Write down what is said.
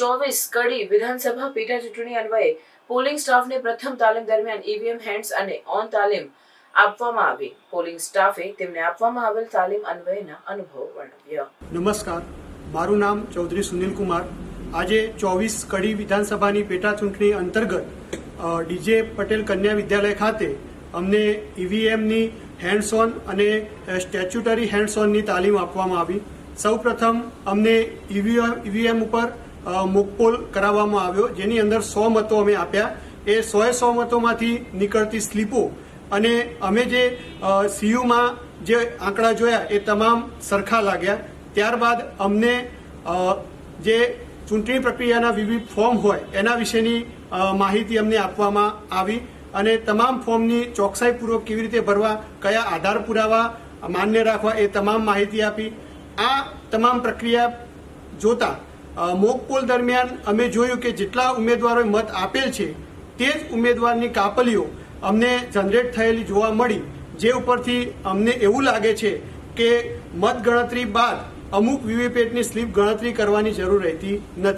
ચોવીસ કડી વિધાનસભા પેટા ચૂંટણી અન્વયે પોલિંગ સ્ટાફને પ્રથમ તાલીમ દરમિયાન ઈવીએમ હેન્ડ્સ અને ઓન તાલીમ આપવામાં આવી. પોલિંગ સ્ટાફે તેમને આપવામાં આવેલ તાલીમ અન્વયના અનુભવ વર્ણવ્યા. નમસ્કાર. મારું નામ ચૌધરી સુનિલ કુમાર. આજે ચોવીસ કડી વિધાનસભાની પેટા ચૂંટણી અંતર્ગત ડીજે પટેલ કન્યા વિદ્યાલય ખાતે અમને ઈવીએમની હેન્ડ્સ ઓન અને સ્ટેચ્યુટરી હેન્ડ્સ ઓનની તાલીમ આપવામાં આવી. સૌપ્રથમ અમને ઈવીએમ ઉપર અ, મોકપોલ કરાવવામાં આવ્યો. જેની અંદર સો મતો અમે આપ્યા. એ સોએ સો મતોમાંથી નીકળતી સ્લીપો અને અમે જે સીયુમાં જે આંકડા જોયા એ તમામ સરખા લાગ્યા. ત્યારબાદ અમને જે ચૂંટણી પ્રક્રિયાના વિવિધ ફોર્મ હોય એના વિશેની માહિતી અમને આપવામાં આવી અને તમામ ફોર્મની ચોકસાઈપૂર્વક કેવી રીતે ભરવા, કયા આધાર પુરાવા માન્ય રાખવા એ તમામ માહિતી આપી. આ તમામ પ્રક્રિયા જોતા મોક પોલ દરમિયાન અમે જોયું કે જેટલા ઉમેદવારોએ મત આપેલ છે, તે જ ઉમેદવારની કાપલીઓ અમને જનરેટ થયેલી જોવા મળી, જે ઉપરથી અમને એવું લાગે છે કે મત ગણતરી બાદ અમુક વીવીપેટની સ્લીપ ગણતરી કરવાની જરૂર રહેતી નથી.